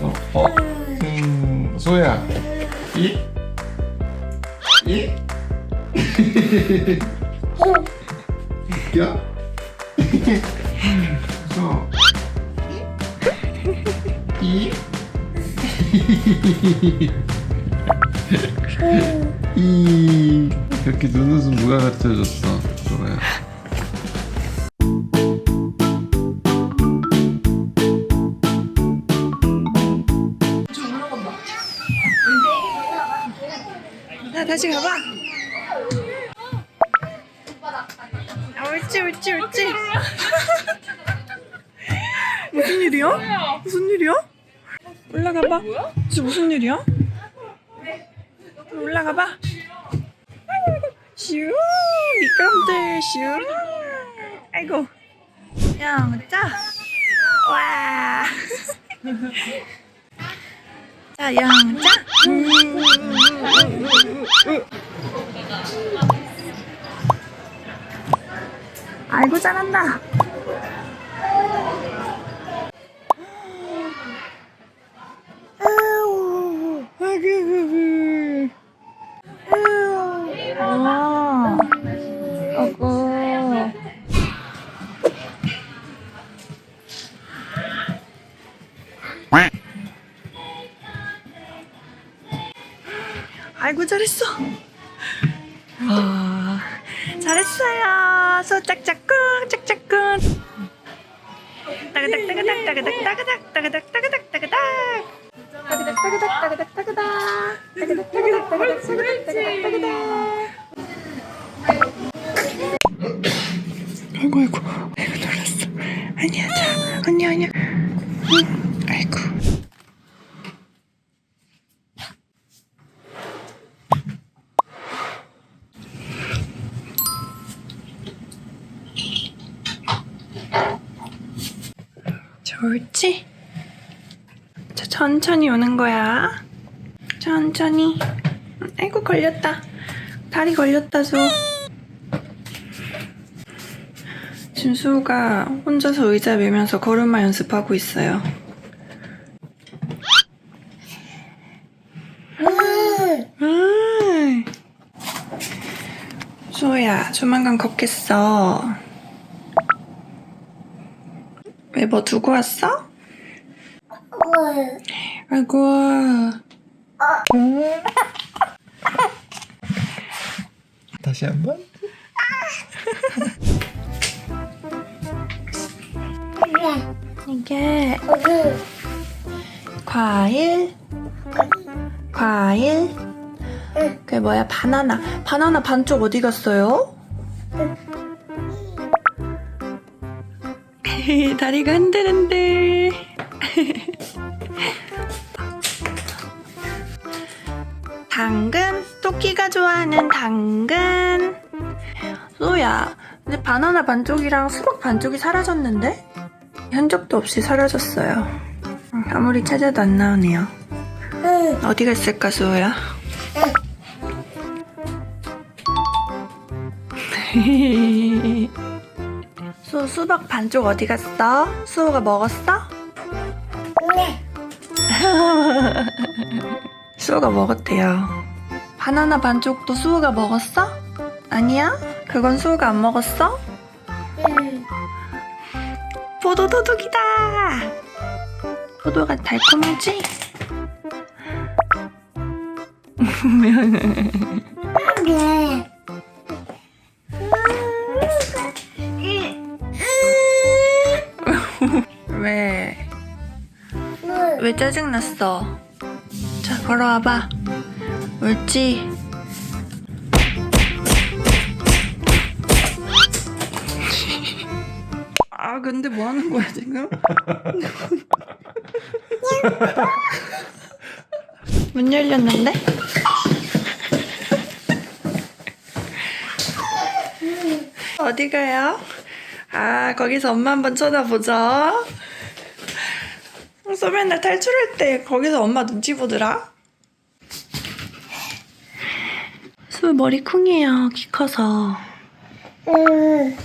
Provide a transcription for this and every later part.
어, 어, 음, 소야. 이? 이? 야? 소. 이? 이. 이렇게 눈웃음 누가 가르쳐줬어, 자 다시 가봐. 아, 옳지 옳지 옳지. 무슨 일이야? 무슨 일이야? 올라가봐. 진짜 무슨 일이야? 올라가봐. 슈 미끄럼들 슈. 아이고 영자 와. 자 영자. 아이고 잘한다. 아이고 잘했어. 와, 잘했어요. 소 짝짝꿍 따그닥 따그닥 따그닥 따그닥 따그닥 따그닥 따그닥 따그닥 따그닥 따그닥 따그닥 따그닥 따그닥 따그닥 따그닥 따그닥 좋을지? 자, 천천히 오는 거야. 천천히. 아이고, 걸렸다. 다리 걸렸다, 수. 지금 수가 혼자서 의자 매면서 걸음마 연습하고 있어요. 음. 수호야, 조만간 걷겠어. 왜 뭐 두고 왔어? 아이고. 다시 한 번? 이게 과일? 과일? 그게 뭐야? 바나나. 바나나 반쪽 어디 갔어요? 다리가 흔들흔들 당근 토끼가 좋아하는 당근 소야 근데 바나나 반쪽이랑 수박 반쪽이 사라졌는데? 흔적도 없이 사라졌어요. 음, 아무리 찾아도 안 나오네요. 어디 갔을까, 수호야? 수, 수박 반쪽 어디 갔어? 수호가 먹었어? 수호가 먹었대요. 바나나 반쪽도 수호가 먹었어? 아니야? 그건 수호가 안 먹었어? 포도 도둑이다. 포도가 달콤하지? 왜? 왜 짜증났어? 자, 걸어와봐. 옳지? 아, 근데 뭐 하는 거야, 지금? 문 열렸는데? 어디 가요? 아, 거기서 엄마 한번 쳐다보죠. 숙소 맨날 탈출할 때 거기서 엄마 눈치 보더라. 수우 머리 쿵이에요. 키 커서. 응.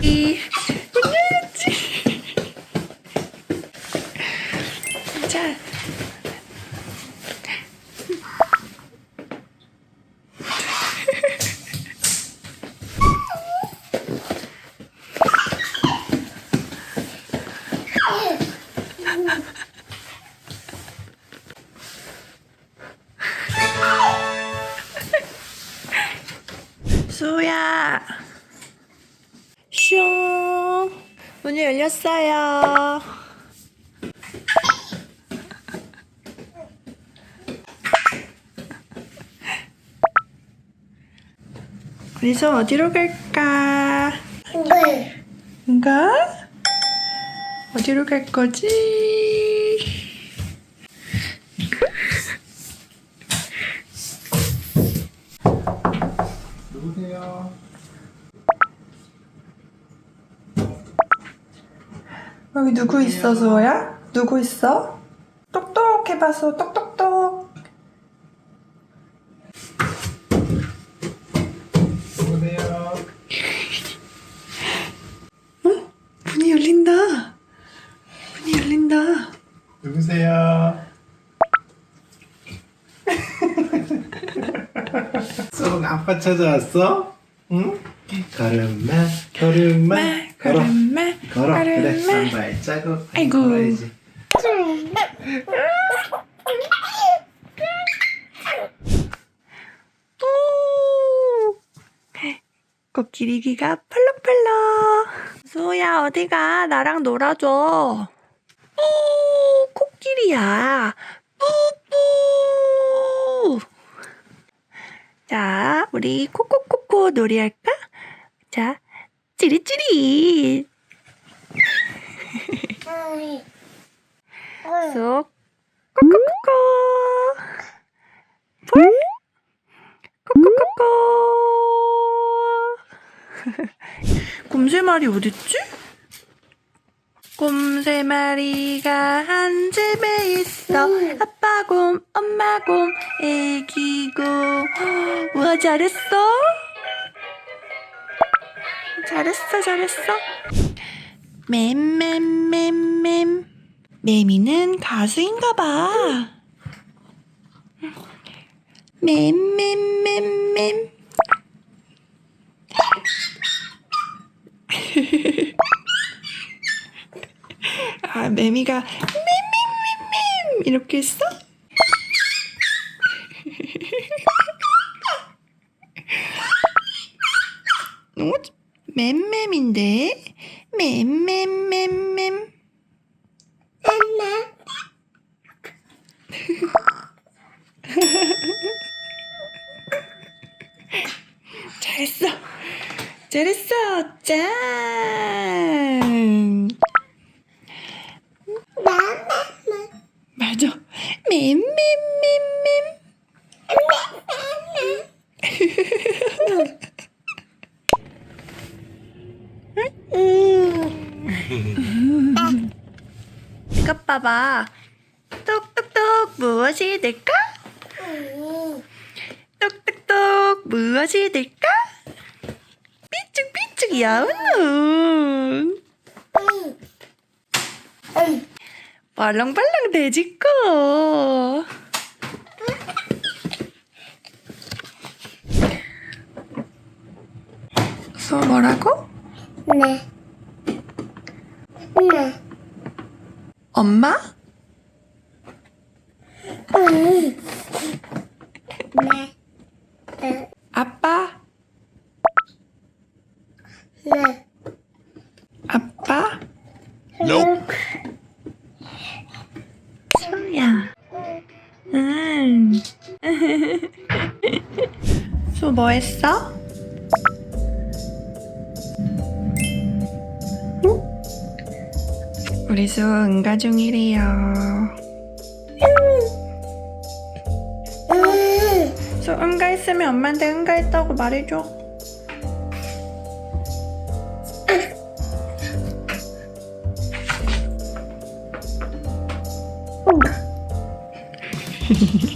이 수야. 슝. 문이 열렸어요. 그래서 어디로 갈까? 네. 뭔가? 어디로 갈 거지? 누구세요? 여기 누구 있어, 수호야? 누구 있어? 똑똑 해봐서 똑똑똑. 누구세요? 문이 열린다. 문이 열린다. 누구세요? 쏙 아빠 찾아왔어? 응? 걸음마 걸음마 걸어 걸어 그래. 한 발자국 아이고. 걸어야지. 오! 코끼리 귀가 펄럭펄럭. 수호야, 어디가? 나랑 놀아줘. 오, 코끼리야. 뿌뿌. 자, 우리 코코코코 놀이할까? 자, 찌릿찌릿. 쏙. 코코코코. 볼. 코코코코. 곰세 마리 어딨지? 곰세 마리가 한 집에 있어. 아빠 곰, 엄마 곰, 애기 곰. 우와, 잘했어. 잘했어, 잘했어. 맴맴맴맴. 매미는 가수인가 봐. 맴맴맴맴. 아, 매미가 맴맴맴맴 이렇게 했어? 어? 맴맴인데? 맴맴맴맴. 잘했어. 잘했어. 짠. 맞아. 맴맴맴맴. 이것 봐봐. 똑똑똑 무엇이 될까? 똑똑똑 무엇이 될까? 삐죽삐죽 여운 벌렁벌렁 돼지꼬 소 뭐라고? 네. 네. 엄마? 네. 네. 아빠? 네. 아빠? 소야 음. 소뭐 했어? 우리 수 응가 중이래요. 수 응가했으면 엄마한테 응가했다고 말해줘.